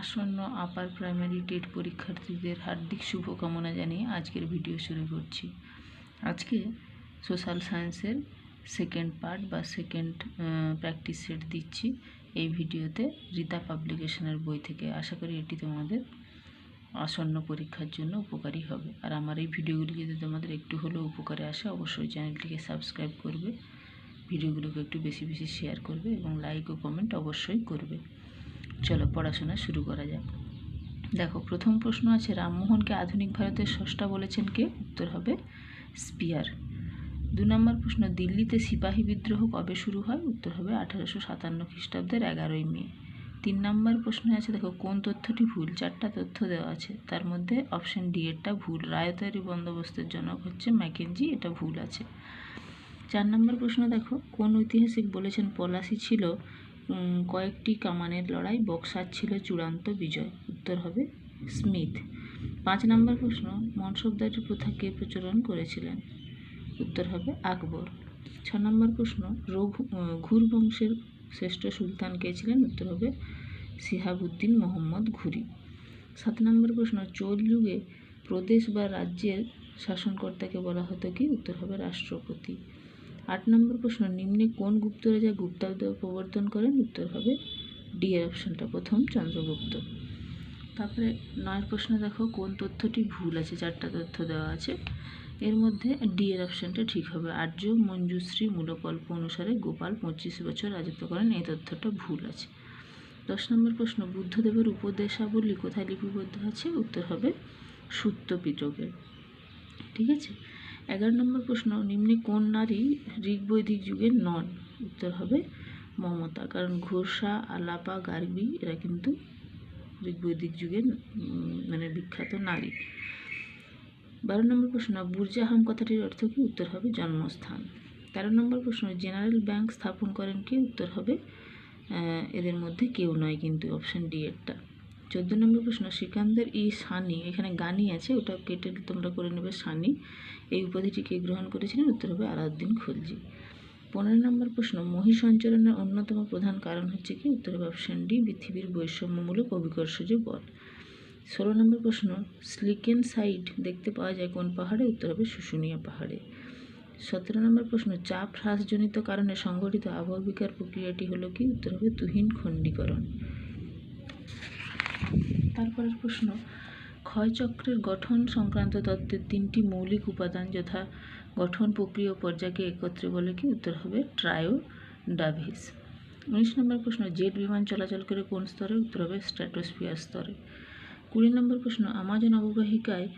আসন্ন upper primary TET পরীক্ষার্থীদের হার্দিক শুভকামনা জানিয়ে আজকের ভিডিও শুরু করছি। আজকে সোশ্যাল সায়েন্সের সেকেন্ড পার্ট বা সেকেন্ড প্র্যাকটিস সেট দিচ্ছি এই ভিডিওতে রীতা পাবলিকেশনের বই থেকে। আশা করি এটি তোমাদের আসন্ন পরীক্ষার জন্য উপকারী হবে। আর আমার এই ভিডিওগুলি যদি তোমাদের একটু হলেও উপকারে আসে, অবশ্যই চ্যানেলটিকে সাবস্ক্রাইব করবে, ভিডিওগুলোকে একটু বেশি বেশি শেয়ার করবে এবং লাইক ও কমেন্ট অবশ্যই করবে। চলো পড়াশোনা শুরু করা যাক। দেখো, প্রথম প্রশ্ন আছে, রামমোহনকে আধুনিক ভারতের স্রষ্টা বলেছেন কে? উত্তর হবে স্পিয়ার। দু নম্বর প্রশ্ন, দিল্লিতে সিপাহী বিদ্রোহ কবে শুরু হয়? উত্তর হবে আঠারোশো সাতান্ন খ্রিস্টাব্দের এগারোই মে। তিন নম্বর প্রশ্নে আছে, দেখো, কোন তথ্যটি ভুল? চারটা তথ্য দেওয়া আছে। তার মধ্যে অপশন ডি এরটা ভুল। রায়তারি বন্দোবস্তের জনক হচ্ছে ম্যাকেনজি, এটা ভুল আছে। চার নম্বর প্রশ্ন, দেখো, কোন ঐতিহাসিক বলেছেন পলাশি ছিল কয়েকটি কামানের লড়াই বক্সার ছিল চূড়ান্ত বিজয়। উত্তর হবে স্মিথ। পাঁচ নম্বর প্রশ্ন মনসবদারি প্রথা কে প্রচলন করেছিলেন? উত্তর হবে আকবর। ছ নম্বর প্রশ্ন, রঘু ঘুর বংশের শ্রেষ্ঠ সুলতান কে ছিলেন? উত্তর হবে সিহাবুদ্দিন মোহাম্মদ ঘুরি। সাত নম্বর প্রশ্ন চোল যুগে প্রদেশ বা রাজ্যের শাসনকর্তাকে বলা হতো কি? উত্তর হবে রাষ্ট্রপতি। আট নম্বর প্রশ্ন, নিম্নে কোন গুপ্ত রাজা গুপ্তাব্দ প্রবর্তন করেন? উত্তর হবে ডি এর অপশনটা প্রথম, চন্দ্রগুপ্ত। তারপরে নয়ের প্রশ্ন দেখো, কোন তথ্যটি ভুল আছে? চারটা তথ্য দেওয়া আছে। এর মধ্যে ডি এর অপশনটা ঠিক হবে। আর্য মঞ্জুশ্রী মূলকল্প অনুসারে গোপাল পঁচিশ বছর রাজত্ব করেন, এই তথ্যটা ভুল আছে। দশ নম্বর প্রশ্ন, বুদ্ধদেবের উপদেশাবলী কোথায় লিপিবদ্ধ আছে? উত্তর হবে সুত্ত পিটকে ঠিক আছে? এগারো নম্বর প্রশ্ন, নিম্নে কোন নারী ঋগ বৈদিক যুগের নন? উত্তর হবে মমতা, কারণ ঘোষা, আলাপা, গার্গী এরা কিন্তু ঋগ বৈদিক যুগের মানে বিখ্যাত নারী। বারো নম্বর প্রশ্ন, বুরজাহাম কথাটির অর্থ কি? উত্তর হবে জন্মস্থান। তেরো নম্বর প্রশ্ন, জেনারেল ব্যাংক স্থাপন করেন কি? উত্তর হবে এদের মধ্যে কেউ নয় কিন্তু, অপশন ডি এরটা চোদ্দ নম্বর প্রশ্ন সিকান্দার ই সানি এখানে গানি আছে, ওটা কেটে তোমরা করে নেবে সানি। এই উপাধিটি কে গ্রহণ করেছিলেন? উত্তর হবে আলাউদ্দিন খলজি। পনেরো নম্বর প্রশ্ন মহি সঞ্চালনের অন্যতম প্রধান কারণ হচ্ছে কি? উত্তর হবে অপশন ডি, পৃথিবীর বৈষম্যমূলক অভিকর্ষজ বল। ষোলো নম্বর প্রশ্ন, স্লিকেন সাইড দেখতে পাওয়া যায় কোন পাহাড়ে? উত্তর হবে শুশুনিয়া পাহাড়ে। সতেরো নম্বর প্রশ্ন, চাপ হ্রাসজনিত কারণে সংঘটিত আবহাওয়া বিকার প্রক্রিয়াটি হলো কি? উত্তর হবে তুহিন খণ্ডীকরণ। তারপরের প্রশ্ন, ক্ষয়চক্রের গঠন সংক্রান্ত তত্ত্বের তিনটি মৌলিক উপাদান যথা গঠন, প্রক্রিয়া পর্যায়কে একত্রে বলে কি উত্তর হবে? ট্রায়ো ডাভিস উনিশ নম্বর প্রশ্ন, জেট বিমান চলাচল করে কোন স্তরে? উত্তর হবে স্ট্র্যাটোস্ফিয়ার স্তরে। কুড়ি নম্বর প্রশ্ন, আমাজন অববাহিকায়,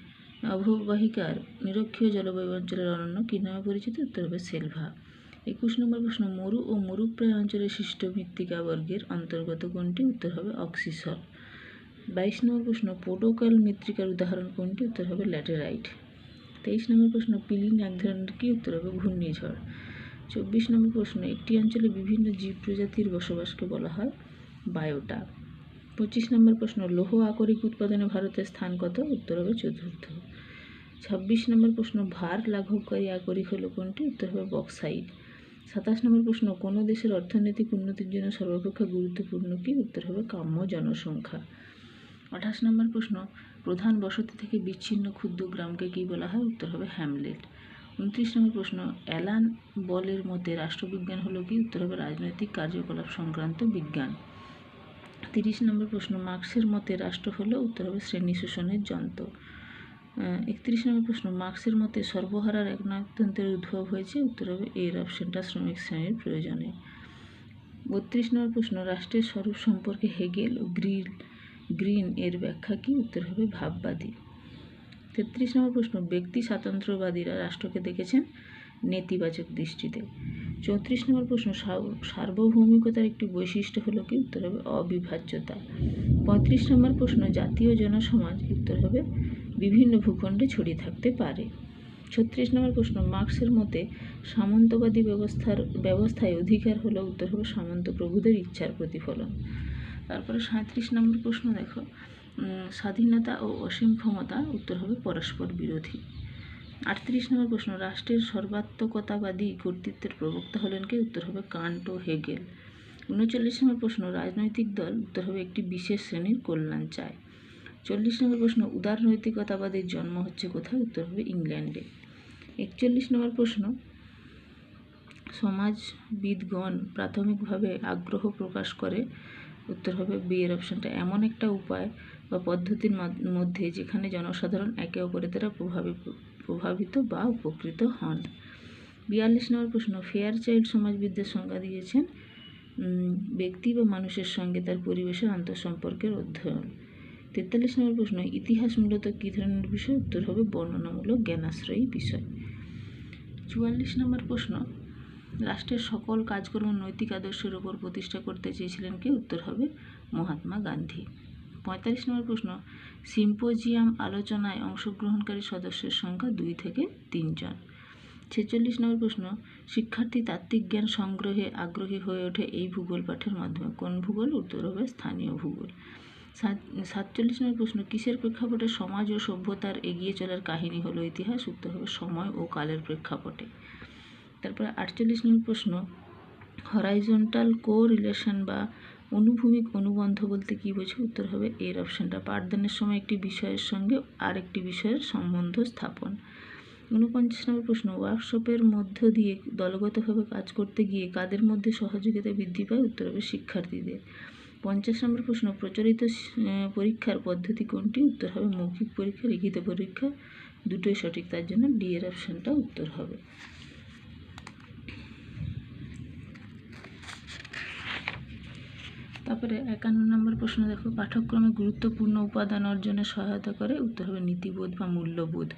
অববাহিকার নিরক্ষীয় জলবায়ু অঞ্চলের অনন্য কী নামে পরিচিত? উত্তর হবে সেলভা। একুশ নম্বর প্রশ্ন, মরু ও মরুপ্রায় অঞ্চলের সৃষ্ট মৃত্তিকা বর্গের অন্তর্গত কোনটি? উত্তর হবে অক্সিসল বাইশ নম্বর প্রশ্ন পোডোকাল মৃত্তিকার উদাহরণ কোনটি? উত্তর হবে ল্যাটেরাইট। তেইশ নম্বর প্রশ্ন পিলিন এক ধরনের কি? উত্তর হবে ঘূর্ণিঝড়। চব্বিশ নম্বর প্রশ্ন, একটি অঞ্চলে বিভিন্ন জীব প্রজাতির বসবাসকে বলা হয় বায়োটা। পঁচিশ নম্বর প্রশ্ন, লৌহ আকরিক উৎপাদনে ভারতের স্থান কত? উত্তর হবে চতুর্থ। ছাব্বিশ নম্বর প্রশ্ন, ভার লাঘবকারী আকরিক হলো কোনটি? উত্তর হবে বক্সাইড সাতাশ নম্বর প্রশ্ন, কোনো দেশের অর্থনৈতিক উন্নতির জন্য সর্বাপেক্ষা গুরুত্বপূর্ণ কি? উত্তর হবে কাম্য জনসংখ্যা। আঠাশ নম্বর প্রশ্ন, প্রধান বসতি থেকে বিচ্ছিন্ন ক্ষুদ্র গ্রামকে কী বলা হয়? উত্তর হবে হ্যামলেট। উনত্রিশ নম্বর প্রশ্ন, অ্যালান বলের মতে রাষ্ট্রবিজ্ঞান হলো কি? উত্তর হবে রাজনৈতিক কার্যকলাপ সংক্রান্ত বিজ্ঞান। তিরিশ নম্বর প্রশ্ন, মার্ক্সের মতে রাষ্ট্র হলো? উত্তর হবে শ্রেণি শোষণের যন্ত্র। একত্রিশ নম্বর প্রশ্ন, মার্ক্সের মতে সর্বহারার এক একনায়কতন্ত্রের উদ্ভব হয়েছে? উত্তর হবে এর অপশনটা শ্রমিক শ্রেণির প্রয়োজনে। বত্রিশ নম্বর প্রশ্ন, রাষ্ট্রের স্বরূপ সম্পর্কে হেগেল ও গ্রিল গ্রিন এর ব্যাখ্যা কি? উত্তর হবে ভাববাদী। তেত্রিশ নম্বর প্রশ্ন, ব্যক্তি স্বাতন্ত্র্যবাদীরা রাষ্ট্রকে দেখেছেন? নেতিবাচক দৃষ্টিতে। চৌত্রিশ নম্বর প্রশ্ন সার- সার্বভৌমিকতার একটি বৈশিষ্ট্য হলো কি? উত্তর হবে অবিভাজ্যতা। পঁয়ত্রিশ নম্বর প্রশ্ন, জাতীয় জনসমাজ? উত্তর হবে বিভিন্ন ভূখণ্ডে ছড়িয়ে থাকতে পারে। ছত্রিশ নম্বর প্রশ্ন, মার্ক্সের মতে সামন্তবাদী ব্যবস্থার, ব্যবস্থায় অধিকার হলো? উত্তর হবে সামন্ত প্রভুদের ইচ্ছার প্রতিফলন। তারপরে সাঁত্রিশ নম্বর প্রশ্ন দেখো। স্বাধীনতা ও অসীম ক্ষমতা, উত্তর হবে পরস্পর বিরোধী। আটত্রিশ নম্বর প্রশ্ন, রাষ্ট্রের সর্বাত্মকতাবাদী কর্তৃত্বের প্রবক্তা হলেন কে? উত্তর হবে কান্ট ও হেগেল। উনচল্লিশ নম্বর প্রশ্ন, রাজনৈতিক দল, উত্তর হবে একটি বিশেষ শ্রেণির কল্যাণ চায়। চল্লিশ নম্বর প্রশ্ন উদারনৈতিকতাবাদের জন্ম হচ্ছে কোথায়? উত্তর হবে ইংল্যান্ডে। একচল্লিশ নম্বর প্রশ্ন, সমাজবিদগণ প্রাথমিকভাবে আগ্রহ প্রকাশ করে উত্তর হবে বিয়ের অপশনটা। এমন একটা উপায় বা পদ্ধতির মধ্যে যেখানে জনসাধারণ একে অপরের দ্বারা প্রভাবিত প্রভাবিত বা উপকৃত হন। বিয়াল্লিশ নম্বর প্রশ্ন, ফেয়ার চাইল্ড সমাজবিদ্যার সংজ্ঞা দিয়েছেন ব্যক্তি বা মানুষের সঙ্গে তার পরিবেশের আন্তঃসম্পর্কের অধ্যয়ন। তেতাল্লিশ নম্বর প্রশ্ন, ইতিহাস মূলত কী ধরনের বিষয়? উত্তর হবে বর্ণনামূলক জ্ঞানাশ্রয়ী বিষয়। চুয়াল্লিশ নম্বর প্রশ্ন রাষ্ট্রের সকল কাজকর্ম নৈতিক আদর্শের ওপর প্রতিষ্ঠা করতে চেয়েছিলেন কে? উত্তর হবে মহাত্মা গান্ধী। পঁয়তাল্লিশ নম্বর প্রশ্ন, সিম্পোজিয়াম আলোচনায় অংশগ্রহণকারী সদস্যের সংখ্যা দুই থেকে তিনজন ছেচল্লিশ নম্বর প্রশ্ন, শিক্ষার্থী তাত্ত্বিক জ্ঞান সংগ্রহে আগ্রহী হয়ে ওঠে এই ভূগোল পাঠের মাধ্যমে। কোন ভূগোল? উত্তর হবে স্থানীয় ভূগোল। সাত- সাতচল্লিশ নম্বর প্রশ্ন, কিসের প্রেক্ষাপটে সমাজ ও সভ্যতার এগিয়ে চলার কাহিনী হলো ইতিহাস? উত্তর হবে সময় ও কালের প্রেক্ষাপটে। তারপরে আটচল্লিশ নম্বর প্রশ্ন হরাইজন্টাল কো রিলেশন বা অনুভূমিক অনুবন্ধ বলতে কী বোঝো? উত্তর হবে এর অপশানটা। পাঠদানের সময় একটি বিষয়ের সঙ্গে আরেকটি বিষয়ের সম্বন্ধ স্থাপন। ঊনপঞ্চাশ নম্বর প্রশ্ন ওয়ার্কশপের মধ্য দিয়ে দলগতভাবে কাজ করতে গিয়ে কাদের মধ্যে সহযোগিতা বৃদ্ধি পায়? উত্তর হবে শিক্ষার্থীদের। পঞ্চাশ নম্বর প্রশ্ন, প্রচলিত পরীক্ষার পদ্ধতি কোনটি? উত্তর হবে মৌখিক পরীক্ষা, লিখিত পরীক্ষা, দুটোই সঠিক, তার জন্য ডি এর অপশানটা উত্তর হবে। তারপরে একান্ন নম্বর প্রশ্ন, দেখো, পাঠ্যক্রমে গুরুত্বপূর্ণ উপাদান অর্জনে সহায়তা করে, উত্তর হবে নীতিবোধ বা মূল্যবোধ।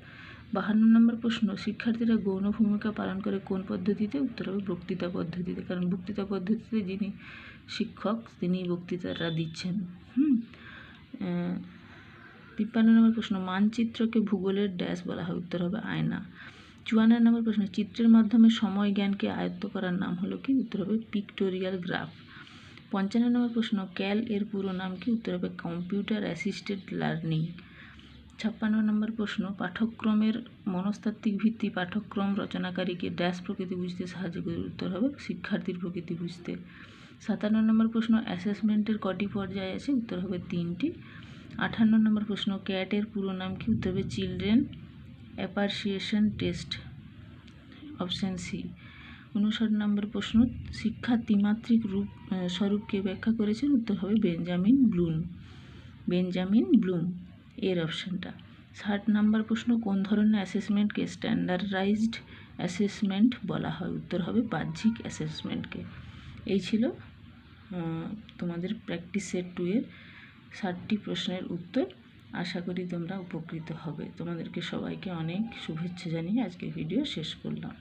বাহান্ন নম্বর প্রশ্ন, শিক্ষার্থীরা গৌণ ভূমিকা পালন করে কোন পদ্ধতিতে? উত্তর হবে বক্তৃতা পদ্ধতিতে, কারণ বক্তৃতা পদ্ধতিতে যিনি শিক্ষক, তিনি বক্তৃতাটা দিচ্ছেন। হুম? তিপ্পান্ন নম্বর প্রশ্ন, মানচিত্রকে ভূগোলের ড্যাশ বলা হয়, উত্তর হবে আয়না। চুয়ান্ন নম্বর প্রশ্ন, চিত্রের মাধ্যমে সময় জ্ঞানকে আয়ত্ত করার নাম হলো কি? উত্তর হবে পিক্টোরিয়াল গ্রাফ। পঞ্চান্ন নম্বর প্রশ্ন ক্যাল এর পুরো নাম কি? উত্তর হবে কম্পিউটার অ্যাসিস্টেড লার্নিং। ছাপ্পান্ন নম্বর প্রশ্ন, পাঠ্যক্রমের মনস্তাত্ত্বিক ভিত্তি পাঠ্যক্রম রচনাকারীকে ড্যাশ প্রকৃতি বুঝতে সাহায্য করে। উত্তর হবে শিক্ষার্থীর প্রকৃতি বুঝতে। সাতান্ন নম্বর প্রশ্ন, অ্যাসেসমেন্টের কটি পর্যায়ে আছে? উত্তর হবে তিনটি। আঠান্ন নম্বর প্রশ্ন ক্যাটের পুরো নাম কি? উত্তর হবে children apperception test, option C. উনষাট নম্বর প্রশ্ন, শিক্ষা ত্রিমাত্রিক রূপ স্বরূপকে ব্যাখ্যা করেছেন উত্তর হবে বেঞ্জামিন ব্লুম। বেঞ্জামিন ব্লুম এর অপশানটা। ষাট নম্বর প্রশ্ন, কোন ধরনের অ্যাসেসমেন্টকে স্ট্যান্ডার্ডাইজড অ্যাসেসমেন্ট বলা হয়? উত্তর হবে বাহ্যিক অ্যাসেসমেন্টকে এই ছিল তোমাদের প্র্যাকটিস সেট টু এর ষাটটি প্রশ্নের উত্তর। আশা করি তোমরা উপকৃত হবে। তোমাদেরকে সবাইকে অনেক শুভেচ্ছা জানিয়ে আজকে ভিডিও শেষ করলাম।